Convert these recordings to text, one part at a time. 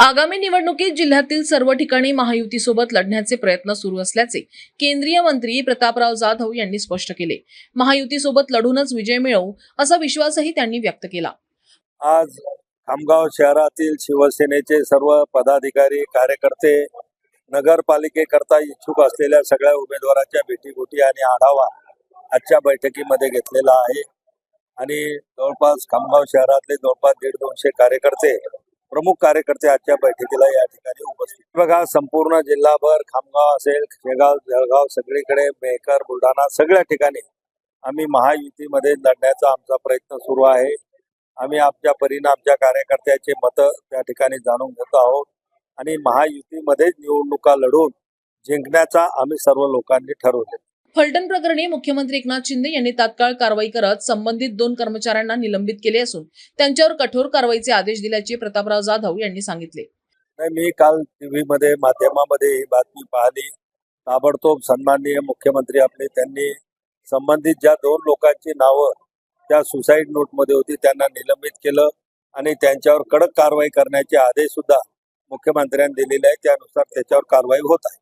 आगामी निवडणुकीत जिल्ह्यातील सर्व ठिकाणी महायुतीसोबत लढण्याचे प्रयत्न सुरू असल्याचे केंद्रीय मंत्री प्रतापराव जाधव यांनी स्पष्ट केले. महायुतीसोबत लढूनच विजय मिळवू असा विश्वासही त्यांनी व्यक्त केला. आज खामगाव शहरातील शिवसेनेचे सर्व पदाधिकारी कार्यकर्ते नगरपालिकेकरता इच्छुक असलेल्या सगळ्या उमेदवारांच्या भेटीगोटी आणि आढावा आजच्या बैठकीमध्ये घेतलेला आहे. आणि जवळपास खामगाव शहरातले जवळपास दीड दोनशे कार्यकर्ते प्रमुख कार्यकर्ते आजच्या बैठकीला या ठिकाणी उपस्थित. बघा संपूर्ण जिल्हाभर खामगाव असेल शेगाव जळगाव सगळीकडे मेहकर बुलढाणा सगळ्या ठिकाणी आम्ही महायुतीमध्ये लढण्याचा आमचा प्रयत्न सुरू आहे. आम्ही आमच्या परीनं आमच्या कार्यकर्त्याचे मतं त्या ठिकाणी जाणून घेत आहोत आणि महायुतीमध्येच निवडणुका लढून जिंकण्याचा आम्ही सर्व लोकांनी ठरवले फलटण प्रकरणी मुख्यमंत्री एकनाथ शिंदे यांनी तात्काळ कारवाई करत संबंधित दोन कर्मचाऱ्यांना निलंबित केले असून त्यांच्यावर कठोर कारवाईचे आदेश दिल्याचे प्रतापराव जाधव यांनी सांगितले. मी काल टीव्ही मध्ये माध्यमामध्ये ही बातमी पाहिली. ताबडतोब सन्माननीय मुख्यमंत्री आपले त्यांनी संबंधित ज्या दोन लोकांची नावं त्या सुसाईड नोटमध्ये होती त्यांना निलंबित केलं आणि त्यांच्यावर कडक कारवाई करण्याचे आदेश सुद्धा मुख्यमंत्र्यांनी दिलेले आहे त्यानुसार त्याच्यावर कारवाई होत आहे.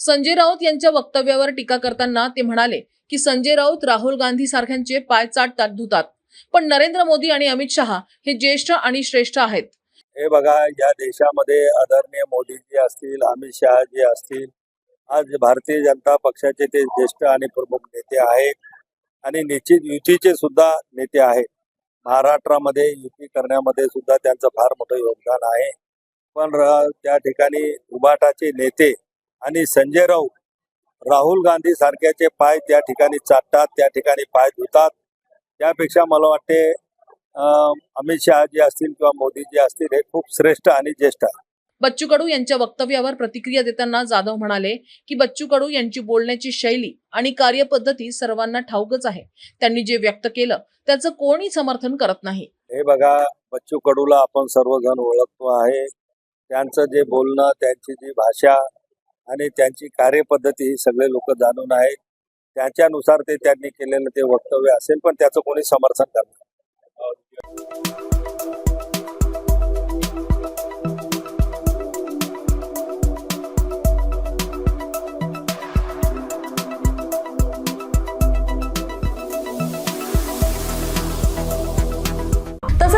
संजय राऊत यांच्या वक्तव्यावर टीका करताना ते म्हणाले की संजय राऊत राहुल गांधी सारख्यांचे पाय चाटतात धुतात. पण नरेंद्र मोदी आणि अमित शहा हे ज्येष्ठ आणि श्रेष्ठ आहेत. हे बघा या देशामध्ये आदरणीय मोदीजी असतील अमित शहाजी असतील आज भारतीय जनता पक्षाचे ते ज्येष्ठ आणि प्रमुख नेते आहेत आणि निश्चित युतीचे सुद्धा नेते आहेत. महाराष्ट्रामध्ये युती करण्यामध्ये सुद्धा त्यांचं फार मोठं योगदान आहे. पण त्या ठिकाणी उबाटाचे नेते आणि संजय राऊत राहुल गांधी सारख्याचे पाय त्या ठिकाणी चाटतात त्या ठिकाणी पाय धुतात. त्यापेक्षा मला वाटते अमित शहाजी असतील किंवा मोदीजी असतील हे खूप श्रेष्ठ आणि ज्येष्ठ आहे बच्चू कडू यांच्या वक्तव्यावर प्रतिक्रिया देताना जाधव म्हणाले की बच्चू कडू यांची बोलण्याची शैली आणि कार्यपद्धती सर्वांना ठाऊकच आहे. त्यांनी जे व्यक्त केलं त्याचं कोणी समर्थन करत नाही. हे बघा बच्चू कडूला आपण सर्वजण ओळखतो आहे. त्यांचं जे बोलणं त्यांची जी भाषा आणि त्यांची कार्यपद्धती ही सगळे लोक जाणून आहेत. त्याच्यानुसार ते त्यांनी केलेलं ते वक्तव्य असेल पण त्याचं कोणी समर्थन करणार